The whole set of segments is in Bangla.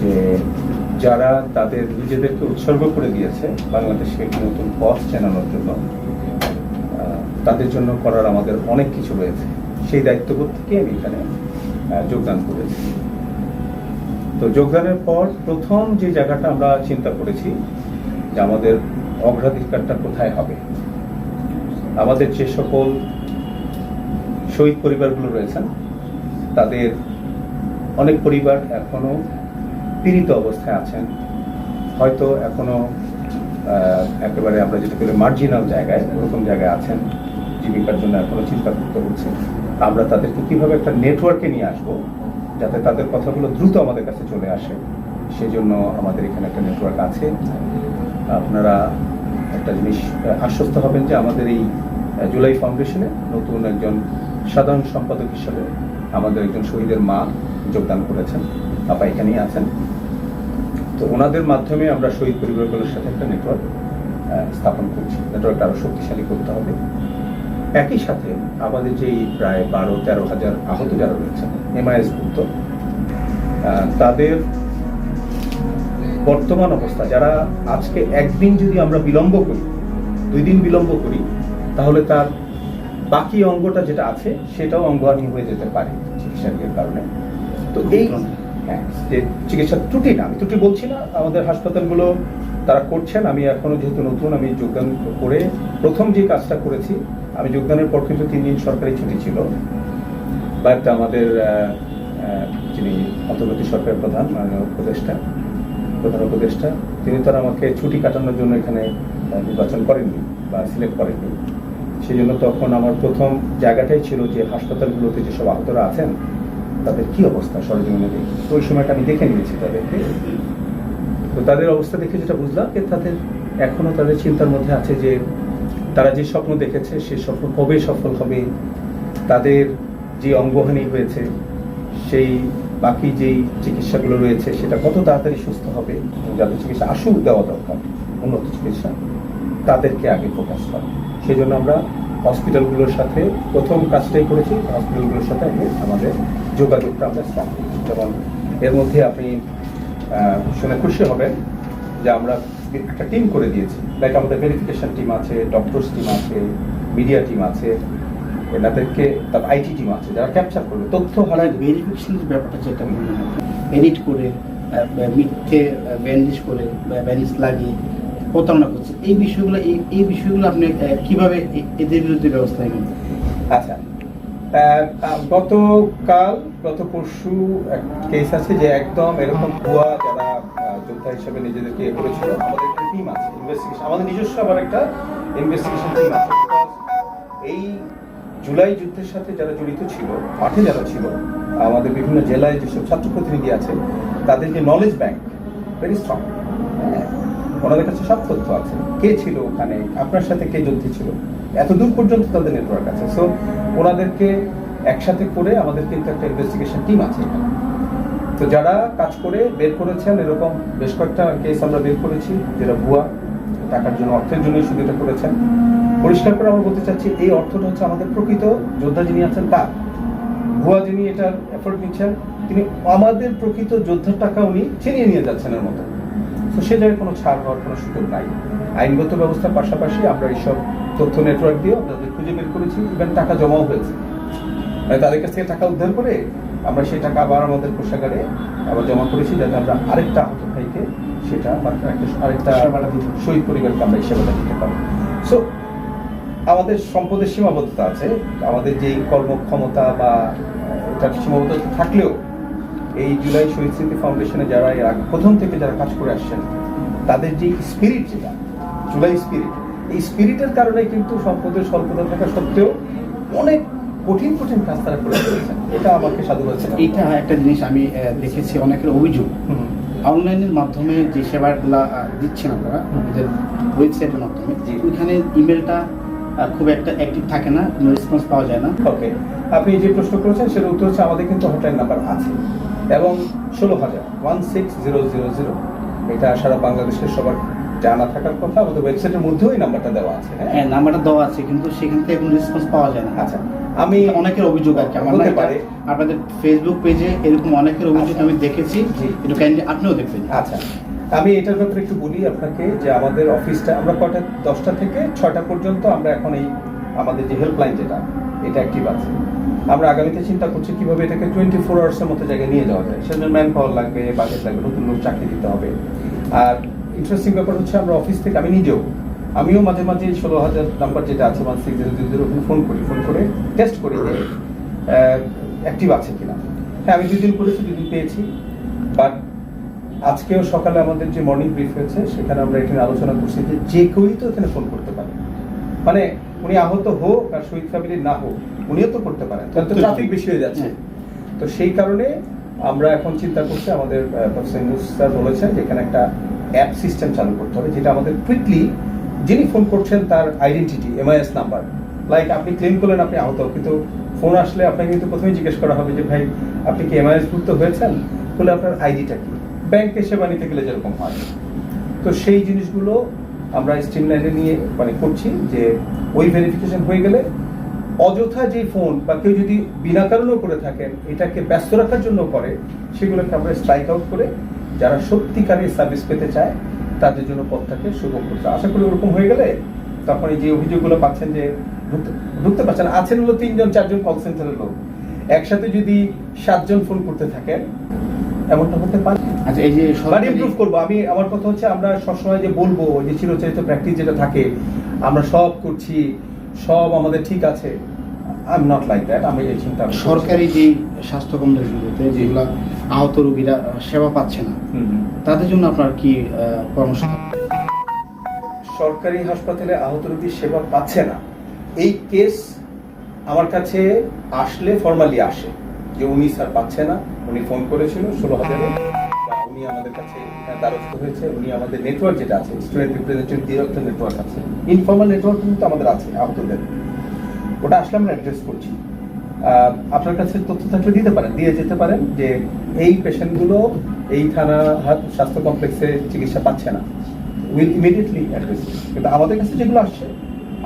যে যারা তাদের নিজেদেরকে উৎসর্গ করে দিয়েছে বাংলাদেশকে একটি নতুন পথ চেনানোর জন্য তাদের জন্য করার আমাদের অনেক কিছু রয়েছে। সেই দায়িত্ববোধ থেকে আমি এখানে যোগদান করেছি। তো যোগদানের পর প্রথম যে জায়গাটা আমরা চিন্তা করেছি, যে আমাদের অগ্রাধিকারটা কোথায় হবে? আমাদের যে সকল শহীদ পরিবারগুলো রয়েছেন, তাদের অনেক পরিবার এখনও পীড়িত অবস্থায় আছেন। হয়তো এখনও একেবারে আমরা যেটা বলি মার্জিনাল জায়গায় ওরকম জায়গায় আছেন, জীবিকার জন্য এখনও চিন্তা করতে হচ্ছে আমরা তাদেরকে কীভাবে একটা নেটওয়ার্কে নিয়ে আসব যাতে তাদের কথাগুলো দ্রুত আমাদের কাছে চলে আসে? সেই জন্য আমাদের এখানে একটা নেটওয়ার্ক আছে। আপনারা একটা জিনিস আশ্বস্ত হবেন যে আমাদের এই জুলাই ফাউন্ডেশনে নতুন একজন সাধারণ সম্পাদক হিসেবে আমাদের একজন শহীদের মা যোগদান করেছেন। আপা এখানেই আছেন। তো ওনাদের মাধ্যমে আমরা শহীদ পরিবারগুলোর সাথে একটা নেটওয়ার্ক স্থাপন করছি। নেটওয়ার্কটা আরও শক্তিশালী করতে হবে। একই সাথে আমাদের যেই প্রায় বারো তেরো হাজার আহত যারা রয়েছেন এমআইএস ভুক্ত আহ, তাদের বর্তমান অবস্থা যারা আজকে একদিন যদি আমরা বিলম্ব করি দুই দিন বিলম্ব করি তাহলে তার বাকি অঙ্গটা যেটা আছে সেটাও অঙ্গহানি হয়ে যেতে পারে চিকিৎসকের কারণে। তো এই যে চিকিৎসার ত্রুটি না, আমি ত্রুটি বলছি না, আমাদের হাসপাতালগুলো তারা করছেন, আমি এখনও যেহেতু নতুন, আমি যোগদান করে প্রথম যে কাজটা করেছি, আমি যোগদানের পর কিন্তু তিন দিন সরকারি ছুটি ছিল। বাট আমাদের যিনি অন্তর্বর্তী সরকারের প্রধান, মাননীয় উপদেষ্টা, প্রধান উপদেষ্টা, তিনি তো আর আমাকে ছুটি কাটানোর জন্য এখানে নির্বাচন করেননি বা সিলেক্ট করেননি। সেই জন্য তখন আমার প্রথম জায়গাটাই ছিল যে হাসপাতালগুলোতে যেসব আহতরা আছেন তাদের কি অবস্থা? সরজমিনে দেখি। তো ওই সময়টা আমি দেখে নিয়েছি তাদেরকে। তো তাদের অবস্থা দেখে যেটা বুঝলাম যে তাদের এখনও তাদের চিন্তার মধ্যে আছে যে তারা যে স্বপ্ন দেখেছে, সে স্বপ্ন কবে সফল হবে? তাদের যে অঙ্গহানি হয়েছে, সেই বাকি যেই চিকিৎসাগুলো রয়েছে, সেটা কত তাড়াতাড়ি সুস্থ হবে? যাদের চিকিৎসা আশু দেওয়া দরকার, উন্নত চিকিৎসা, তাদেরকে আগে ফোকাস করা। সেই জন্য আমরা হসপিটালগুলোর সাথে প্রথম কাজটাই করেছি। হসপিটালগুলোর সাথে আগে আমাদের যোগাযোগটা আমরা স্টার্ট করি যেমন এর মধ্যে আপনি শুনে খুশি হবেন যে আমরা একটা টিম করে দিয়েছি। লাইক আমাদের ভেরিফিকেশন টিম আছে ডক্টরস টিম আছে মিডিয়া টিম আছে এনাদেরকে তার আইটি টিম আছে যারা ক্যাপচার করবে। তথ্য মানে হারায় ভেরিফিকেশনের ব্যাপারটা যেটা মনে হয় এডিট করে মিথ্যে ব্যান্ডেজ করে ব্যান্ডেজ লাগিয়ে প্রতারণা করছে। এই বিষয়গুলো এই বিষয়গুলো আপনি কীভাবে এদের বিরুদ্ধে ব্যবস্থা নেবেন? আচ্ছা। গতকাল, গত পরশু কেস আছে যে একদম এরকম ভুয়া যারা যোদ্ধা হিসেবে নিজেদেরকে ইয়ে করেছিল, আমাদের একটা টিম আছে ইনভেস্টিগেশন আমাদের নিজস্ব আবার একটা ইনভেস্টিগেশন টিম আছে এই জুলাই যুদ্ধের সাথে যারা জড়িত ছিল, মাঠে যারা ছিল, আমাদের বিভিন্ন জেলায় যেসব ছাত্র প্রতিনিধি আছে তাদের যে নলেজ ব্যাংক ভেরি স্ট্রং ওনাদের কাছে সব তথ্য আছে। কে ছিল ওখানে? আপনার সাথে কে যুদ্ধে ছিল? এত দূর পর্যন্ত তাদের নেটওয়ার্ক আছে। সো ওনাদেরকে একসাথে করে আমাদের কিন্তু একটা ইনভেস্টিগেশন টিম আছে। তো যারা কাজ করে বের করেছেন, এরকম বেশ কয়েকটা কেস আমরা বের করেছি, যেটা ভুয়া, টাকার জন্য, অর্থের জন্যই শুধু এটা করেছেন। পরিষ্কার করে আমরা বলতে চাচ্ছি, এই অর্থটা হচ্ছে আমাদের প্রকৃত যোদ্ধা যিনি আছেন, তার। ভুয়া যিনি এটার এফোর্ট নিচ্ছেন, তিনি আমাদের প্রকৃত যোদ্ধার টাকা উনি ছিনিয়ে নিয়ে যাচ্ছেন এর মতো তো সে জায়গায় কোনো ছাড় হওয়ার কোনো সুযোগ নাই। আইনগত ব্যবস্থার পাশাপাশি আমরা এইসব তথ্য নেটওয়ার্ক দিয়েও তাদের খুঁজে বের করেছি ইভেন টাকা জমাও হয়েছে। মানে তাদের কাছ থেকে টাকা উদ্ধার করে আমরা সেই টাকা আবার আমাদের কোষাগারে আবার জমা করেছি যাতে আমরা আরেকটা আহত ভাইকে সেটা একটা আরেকটা শহীদ পরিবারকে আমরা এই সেবাটা দিতে পারি। সো আমাদের সম্পদের সীমাবদ্ধতা আছে। আমাদের যেই কর্মক্ষমতা বা এটার সীমাবদ্ধতা থাকলেও এই জুলাই শহীদ স্মৃতি ফাউন্ডেশনে যারা এর আগে প্রথম থেকে যারা কাজ করে আসছেন তাদের যে স্পিরিট যেটা জুলাই স্পিরিট এই স্পিরিটের কারণে কিন্তু সম্পদের স্বল্পতা থাকা সত্ত্বেও অনেক কঠিন কঠিন কাজ তারা করে চলেছেন এটা আমাকে সাধুবাদ। এইটা একটা জিনিস আমি দেখেছি অনেকের অভিযোগ। অনলাইনের মাধ্যমে যে সেবাগুলো দিচ্ছেন আপনারা আমাদের ওয়েবসাইটের মাধ্যমে। ওইখানে ইমেলটা খুব একটা অ্যাক্টিভ থাকে না কোনো রেসপন্স পাওয়া যায় না। ওকে আপনি যে প্রশ্ন করেছেন সেটা উত্তর হচ্ছে আমাদের কিন্তু হটলাইন নাম্বার আছে। এবং ষোলো হাজার one six zero zero zero এটা সারা বাংলাদেশের সবার জানা থাকার কথা আমাদের ওয়েবসাইটের মধ্যেও এই নাম্বারটা দেওয়া আছে হ্যাঁ? হ্যাঁ নাম্বারটা দেওয়া আছে কিন্তু সেখান থেকে কোনো রেসপন্স পাওয়া যায় না। আচ্ছা আমি অনেকের অভিযোগ আর কি। আমার হতে পারে। আপনাদের ফেসবুক পেজে এরকম অনেকের অভিযোগ আমি দেখেছি। একটু কাইন্ডলি আপনিও দেখবেন। আচ্ছা আমি এটার ব্যাপারে একটু বলি আপনাকে যে আমাদের অফিসটা আমরা কটা দশটা থেকে ছটা পর্যন্ত আমরা এখন এই আমাদের যে হেল্পলাইন যেটা এটা অ্যাক্টিভ আছে। আমরা আগামীতে চিন্তা করছি কীভাবে এটাকে টোয়েন্টি ফোর আওয়ার্সের মতো জায়গায় নিয়ে যাওয়া যায়। সেজন্য ম্যান পাওয়ার লাগবে বাজেট লাগবে, নতুন লোক চাকরি দিতে হবে। আর ইন্টারেস্টিং ব্যাপার হচ্ছে আমরা অফিস থেকে, আমি নিজেও, আমিও মাঝে মাঝে ষোলো হাজার নাম্বার যেটা আছে one six zero zero zero phone করি ফোন করে টেস্ট করি যে অ্যাক্টিভ আছে কিনা। হ্যাঁ আমি দুদিন করেছি, দুদিন পেয়েছি। বাট আজকেও সকালে আমাদের যে মর্নিং ব্রিফ হয়েছে, সেখানে আমরা এখানে আলোচনা করছি যে যে কেউই তো এখানে ফোন করতে পারে। মানে উনি আহত হোক আর শহীদ ফ্যামিলির না হোক উনিও তো করতে পারেন। তো ট্রাফিক বেশি হয়ে যাচ্ছে। হ্যাঁ। তো সেই কারণে আমরা এখন চিন্তা করছি আমাদের প্রফেসর ইউনুস স্যার বলেছেন যে এখানে একটা অ্যাপ সিস্টেম চালু করতে হবে যেটা আমাদের কুইকলি যিনি ফোন করছেন তার আইডেন্টিটি এমআইএস নাম্বার লাইক আপনি ক্লেম করলেন আপনি আহত। কিন্তু ফোন আসলে আপনাকে কিন্তু প্রথমেই জিজ্ঞেস করা হবে যে ভাই আপনি কি এমআইএস ভুক্ত হয়েছেন? বলে আপনার আইডিটা কি? ব্যাংকে সেবা নিতে গেলে যেরকম হয়। তো সেই জিনিসগুলো আমরা স্ট্রিমলাইনে নিয়ে মানে করছি যে ওই ভেরিফিকেশন হয়ে গেলে অযথা যে ফোন বা কেউ যদি বিনা কারণেও করে থাকেন এটাকে ব্যস্ত রাখার জন্য করে সেগুলোকে আমরা স্ট্রাইক আউট করে যারা সত্যিকারের সার্ভিস পেতে চায় তাদের জন্য পথটাকে সুগম করতে আশা করি ওরকম হয়ে গেলে তখন এই যে অভিযোগগুলো পাচ্ছেন যে ঢুকতে পারছেন আছেন হলো তিনজন চারজন কল সেন্টারের লোক। একসাথে যদি সাতজন ফোন করতে থাকেন এমনটা হতে পারে? আচ্ছা এই যে সরকারি ইমপ্রুভ করব। আমি আমার কথা হচ্ছে আমরা সবসময় যে বলব যে চিরচরিত প্র্যাকটিস যেটা থাকে আমরা সব করছি সব আমাদের ঠিক আছে। I am not like that আমি এই চিন্তা সরকারি যে স্বাস্থ্য কেন্দ্রগুলোতে যেগুলো আহত রোগীরা সেবা পাচ্ছে না। তাদের জন্য আপনার কি পরামর্শ সরকারি হাসপাতালে আহত রোগী সেবা পাচ্ছে না। এই কেস আমার কাছে আসলে ফর্মালি আসে। যে উনি স্যার পাচ্ছে না উনি ফোন করেছিল ষোলো হাজারে। উনি আমাদের কাছে দ্বারস্থ হয়েছে, উনি আমাদের নেটওয়ার্ক যেটা আছে স্টুডেন্ট রিপ্রেজেন্টেটিভ নেটওয়ার্ক আছে। ইনফর্মাল নেটওয়ার্ক কিন্তু আমাদের আছে ওটা আসলে আমরা অ্যাড্রেস করছি। আপনার কাছে তথ্য থাকলে দিতে পারেন, দিয়ে যেতে পারেন যে এই পেশেন্টগুলো এই থানা স্বাস্থ্য কমপ্লেক্সে চিকিৎসা পাচ্ছে না। উইল ইমিডিয়েটলি অ্যাড্রেস কিন্তু আমাদের কাছে যেগুলো আসছে,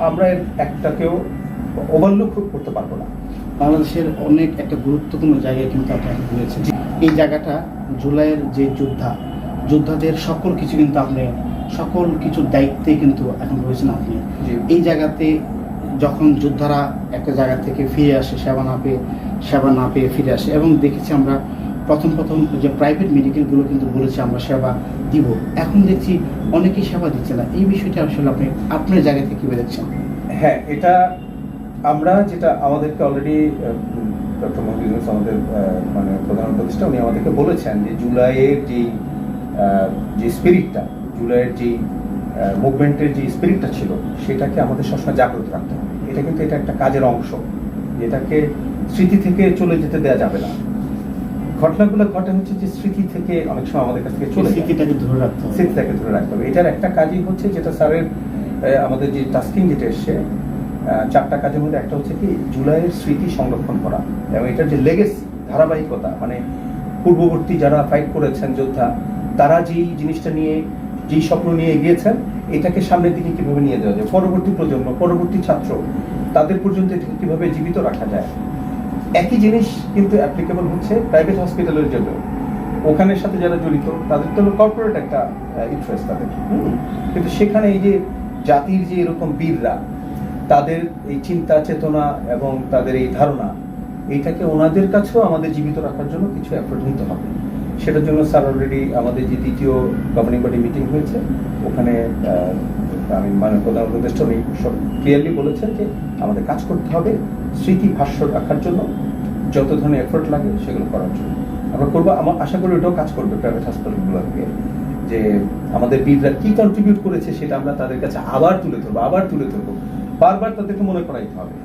আমরা একটাকেও ওভারলুক করতে পারব না। বাংলাদেশের অনেক একটা গুরুত্বপূর্ণ জায়গায় কিন্তু আপনাকে ঘুরেছেন এই জায়গাটা জুলাইয়ের যে যোদ্ধা যোদ্ধাদের সকল কিছু কিন্তু আপনি সকল কিছুর দায়িত্বে কিন্তু এখন রয়েছেন আপনি। এই জায়গাতে যখন যোদ্ধারা একটা জায়গা থেকে ফিরে আসে সেবা না পেয়ে সেবা না পেয়ে ফিরে আসে এবং দেখেছি আমরা প্রথম প্রথম যে প্রাইভেট মেডিকেলগুলো কিন্তু বলেছে আমরা সেবা দিব। এখন দেখছি অনেকেই সেবা দিচ্ছে না। এই বিষয়টা আসলে আপনি আপনার জায়গা থেকে কীভাবে দেখছেন হ্যাঁ এটা আমরা যেটা আমাদেরকে অলরেডি ডক্টর মোহাম্মদ আমাদের মানে প্রধান উপদেষ্টা উনি আমাদেরকে বলেছেন যে জুলাইয়ের যেই যে স্পিরিটটা জুলাইয়ের যেই মুভমেন্টের যে স্পিরিটটা ছিল সেটাকে আমাদের সবসময় জাগ্রত রাখতে হবে। এটা কিন্তু এটা একটা কাজের অংশ। যেটাকে স্মৃতি থেকে চলে যেতে দেওয়া যাবে না। ঘটনাগুলো ঘটে হচ্ছে যে স্মৃতি থেকে অনেক সময় আমাদের কাছ থেকে চলে। স্মৃতিটাকে ধরে রাখতে হবে। স্মৃতিটাকে ধরে রাখতে হবে। এটার একটা কাজই হচ্ছে যেটা স্যারের আমাদের যে টাস্কিং যেটা এসছে চারটা কাজের মধ্যে একটা হচ্ছে কি জুলাইয়ের স্মৃতি সংরক্ষণ করা এবং এটার যে লেগেসি ধারাবাহিকতা মানে পূর্ববর্তী যারা ফাইট করেছেন যোদ্ধা তারা যেই জিনিসটা নিয়ে, যেই স্বপ্ন নিয়ে এগিয়েছেন, এটাকে সামনের দিকে কীভাবে নিয়ে যাওয়া যায়? পরবর্তী প্রজন্ম, পরবর্তী ছাত্র, তাদের পর্যন্ত এটাকে কীভাবে জীবিত রাখা যায়? একই জিনিস কিন্তু অ্যাপ্লিকেবল হচ্ছে প্রাইভেট হসপিটালের জন্য। ওখানের সাথে যারা জড়িত, তাদের তো কর্পোরেট একটা ইন্টারেস্ট তাদের। কিন্তু সেখানে এই যে জাতির যে এরকম বীররা, তাদের এই চিন্তা, চেতনা এবং তাদের এই ধারণা এইটাকে ওনাদের কাছেও আমাদের জীবিত রাখার জন্য কিছু এফোর্ট নিতে হবে। সেটার জন্য স্যার অলরেডি আমাদের যে দ্বিতীয় গভর্নিং বডি মিটিং হয়েছে ওখানে আমি মানে প্রধান উপদেষ্টা উনি সব ক্লিয়ারলি বলেছেন যে আমাদের কাজ করতে হবে স্মৃতি ভাষ্য রাখার জন্য যত ধরনের এফোর্ট লাগে সেগুলো করার জন্য আমরা করব আমার আশা করি ওটাও কাজ করবে প্রাইভেট হসপিটালগুলোকে যে আমাদের বীররা কি কন্ট্রিবিউট করেছে সেটা আমরা তাদের কাছে আবার তুলে ধরবো আবার তুলে ধরবো বারবার তাদেরকে মনে করাইতে হবে?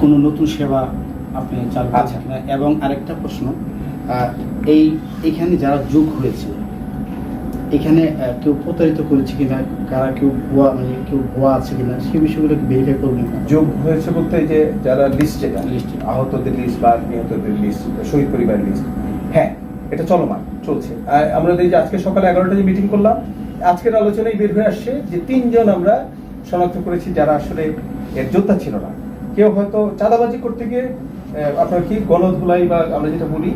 কোনো নতুন সেবা আপনি চালু আচ্ছা। করছেন কিনা? এবং আরেকটা প্রশ্ন এই এখানে যারা যোগ হয়েছে এখানে কেউ প্রতারিত করেছে কিনা কারা কেউ ভুয়া মানে কেউ ভুয়া আছে কিনা সেই বিষয়গুলো ভেরিফাই করবেন? যোগ হয়েছে বলতে যে যারা লিস্ট List. আহতদের লিস্ট বা নিহতদের লিস্ট শহীদ পরিবারের লিস্ট হ্যাঁ এটা চলমান চলছে আমরা এই যে আজকে সকালে এগারোটা যে মিটিং করলাম আজকের আলোচনায় বের হয়ে আসছে যে তিনজন আমরা শনাক্ত করেছি যারা আসলে এর যোদ্ধা ছিল না কেউ হয়তো চাঁদাবাজি করতে গিয়ে আপনার কি গণধুলাই বা আমরা যেটা বলি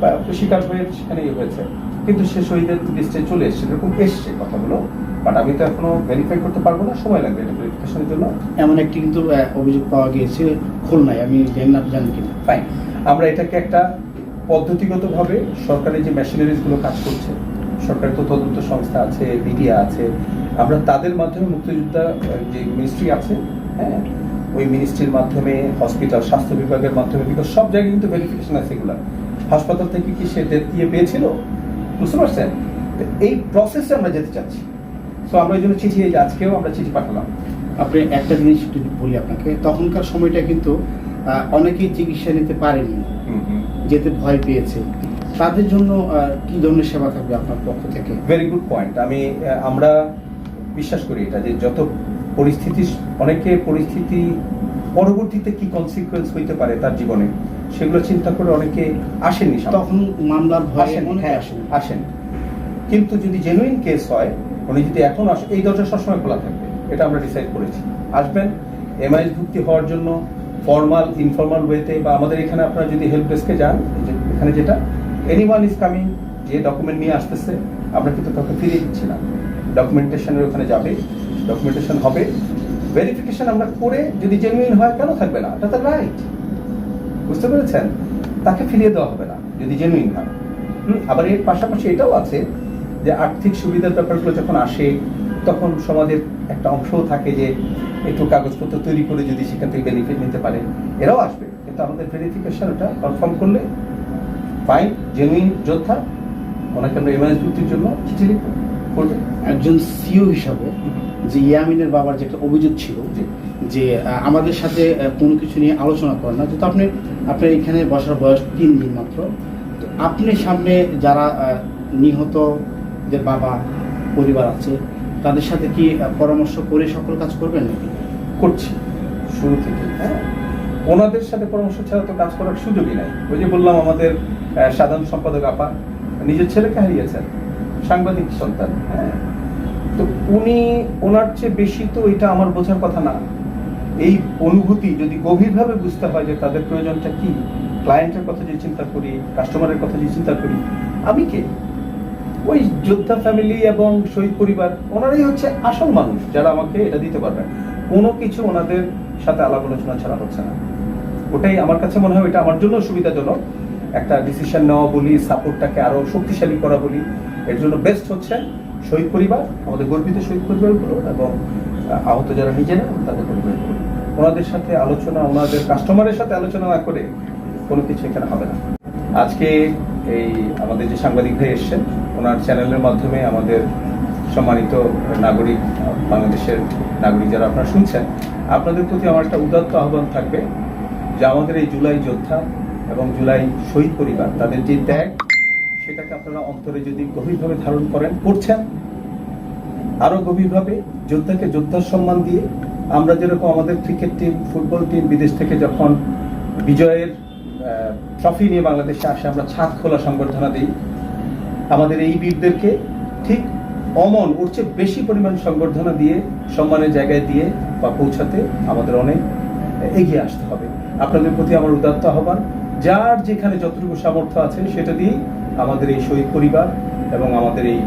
বা শিকার হয়ে সেখানে ইয়ে হয়েছে। কিন্তু সে শহীদের লিস্টে চলে এসছে। এরকম এসছে কথাগুলো বাট আমি তো এখনও ভেরিফাই করতে পারব না। সময় লাগবে এটা ভেরিফিকেশনের জন্য। এমন একটি কিন্তু অভিযোগ পাওয়া গিয়েছে খুলনায়। আমি জানি না জানেন কিনা? ফাইন আমরা এটাকে একটা পদ্ধতিগতভাবে সরকারি যে মেশিনারিজগুলো কাজ করছে সরকারি তো তদন্ত সংস্থা আছে মিডিয়া আছে আমরা তাদের মাধ্যমে মুক্তিযোদ্ধা যে মিনিস্ট্রি আছে হ্যাঁ ওই মিনিস্ট্রির মাধ্যমে হসপিটাল স্বাস্থ্য বিভাগের মাধ্যমে বিকজ সব জায়গায় কিন্তু ভেরিফিকেশন আছে এগুলো। হাসপাতাল থেকে কি সে ডেথ দিয়ে পেয়েছিল? বুঝতে পারছেন? এই প্রসেসে আমরা যেতে চাচ্ছি। তো আমরা এই জন্য চিঠি এই আজকেও আমরা চিঠি পাঠালাম। আপনি একটা জিনিস একটু বলি আপনাকে তখনকার সময়টা কিন্তু অনেকেই চিকিৎসা নিতে পারেনি। যেতে ভয় পেয়েছে। তাদের জন্য কি ধরনের সেবা থাকবে আপনার পক্ষ থেকে? ভেরি গুড পয়েন্ট আমি আমরা বিশ্বাস করি এটা যে যত পরিস্থিতি অনেকে পরিস্থিতি পরবর্তীতে কি কনসিকুয়েন্স হইতে পারে তার জীবনে? সেগুলো চিন্তা করে অনেকে আসেনি তখন মামলার ভয়ে আসেন অনেকে হ্যাঁ আসেন আসেন কিন্তু যদি জেনুইন কেস হয় উনি যদি এখন আসে এই দরজা সবসময় খোলা থাকবে এটা আমরা ডিসাইড করেছি। আসবেন এমআইএস ভুক্তি হওয়ার জন্য ফর্মাল ইনফর্মাল ওয়েতে বা আমাদের এখানে আপনারা যদি হেল্প ডেস্কে যান এখানে যেটা এনিওয়ান ইজ কামিং যে ডকুমেন্ট নিয়ে আসতেছে আমরা কিন্তু কাউকে ফিরিয়ে দিচ্ছি না। ডকুমেন্টেশনের ওখানে যাবে ডকুমেন্টেশন হবে। ভেরিফিকেশন আমরা করে যদি জেনুইন হয় কেন থাকবে না? এটা তো রাইট বুঝতে পেরেছেন? তাকে ফিরিয়ে দেওয়া হবে না যদি জেনুইন হয় আবার এর পাশাপাশি এটাও আছে যে আর্থিক সুবিধার ব্যাপারগুলো যখন আসে তখন সমাজের একটা অংশও থাকে যে একটু কাগজপত্র তৈরি করে যদি সেখান থেকে বেনিফিট নিতে পারে। এরাও আসবে কিন্তু আমাদের ভেরিফিকেশন ওটা কনফার্ম করলে ফাইন জেনুইন যোদ্ধা ওনাকে আমরা এমআইএস ভুক্তির জন্য চিঠি লিখব একজন সিও হিসাবে যে ইয়ামিনের বাবার যে একটা অভিযোগ ছিল যে আমাদের সাথে কোনো কিছু নিয়ে আলোচনা করেন না যেহেতু আপনি আপনার এখানে বসার বয়স তিন দিন মাত্র। তো আপনি সামনে যারা আহ, নিহতদের বাবা পরিবার আছে তাদের সাথে কি পরামর্শ করে সকল কাজ করবেন নাকি? করছি শুরু থেকে হ্যাঁ। ওনাদের সাথে পরামর্শ ছাড়া তো কাজ করার সুযোগই নাই। ওই যে বললাম আমাদের সাধারণ সম্পাদক আপা নিজের ছেলেকে হারিয়েছেন সাংবাদিক সন্তান হ্যাঁ। তো উনি ওনার চেয়ে বেশি তো এটা আমার বোঝার কথা না। এই অনুভূতি যদি গভীরভাবে বুঝতে হয় যে তাদের প্রয়োজনটা কি ক্লায়েন্টের কথা যে চিন্তা করি কাস্টমারের কথা যে চিন্তা করি, আমি কে? ওই যোদ্ধা ফ্যামিলি এবং শহীদ পরিবার, ওনারাই হচ্ছে আসল মানুষ যারা আমাকে এটা দিতে পারবে। কোনো কিছু ওনাদের সাথে আলাপ আলোচনা ছাড়া হচ্ছে না। ওটাই আমার কাছে মনে হয় এটা আমার জন্য সুবিধাজনক। একটা ডিসিশন নেওয়া বলি সাপোর্টটাকে আরও শক্তিশালী করা বলি, এর জন্য বেস্ট হচ্ছে শহীদ পরিবার, আমাদের গর্বিত শহীদ পরিবারগুলো এবং আহত যারা নিজেরা, তাদের পরিবারগুলো। ওনাদের সাথে আলোচনা, ওনাদের কাস্টমারের সাথে আলোচনা না করে কোনো কিছু এখানে হবে না। আজকে এই আমাদের যে সাংবাদিক ভাই এসছেন, ওনার চ্যানেলের মাধ্যমে আমাদের সম্মানিত নাগরিক, বাংলাদেশের নাগরিক যারা আপনারা শুনছেন, আপনাদের প্রতি আমার একটা উদাত্ত আহ্বান থাকবে যে আমাদের এই জুলাই যোদ্ধা এবং জুলাই শহীদ পরিবার, তাদের যে ত্যাগ, সেটাকে আপনারা অন্তরে যদি গভীরভাবে ধারণ করেন, করছেন, আরও গভীরভাবে যোদ্ধাকে যোদ্ধার সম্মান দিয়ে আমরা যেরকম আমাদের ক্রিকেট টিম ফুটবল টিম বিদেশ থেকে যখন বিজয়ের ট্রফি নিয়ে বাংলাদেশে আসে, আমরা ছাদ খোলা সংবর্ধনা দিই। আমাদের এই বীরদেরকে ঠিক অমন, ওর চেয়ে বেশি পরিমাণ সংবর্ধনা দিয়ে, সম্মানের জায়গায় দিয়ে বা পৌঁছাতে আমাদের অনেক এগিয়ে আসতে হবে। আপনাদের প্রতি আমার উদাত্ত আহ্বান। যার যেখানে যতটুকু সামর্থ্য আছে, সেটা দিয়েই আমাদের এই শহীদ পরিবার এবং আমাদের এই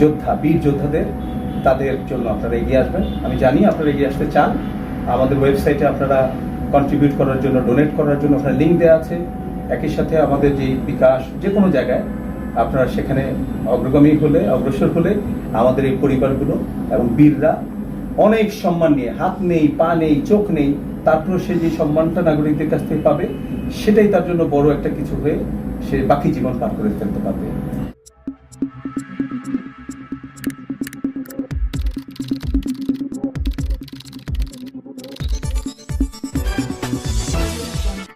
যোদ্ধা, বীর যোদ্ধাদের তাদের জন্য আপনারা এগিয়ে আসবেন। আমি জানি আপনারা এগিয়ে আসতে চান। আমাদের ওয়েবসাইটে আপনারা কন্ট্রিবিউট করার জন্য ডোনেট করার জন্য ওখানে লিঙ্ক দেওয়া আছে। একই সাথে আমাদের যে বিকাশ, যে কোনো জায়গায় আপনারা সেখানে অগ্রগামী হলে, অগ্রসর হলে আমাদের এই পরিবারগুলো এবং বীররা অনেক সম্মান নিয়ে, হাত নেই, পা নেই, চোখ নেই তারপর সে যে সম্মানটা নাগরিকদের কাছ থেকে পাবে, সেটাই তার জন্য বড় একটা কিছু হয়ে সে বাকি জীবন পার করে ফেলতে পারবে।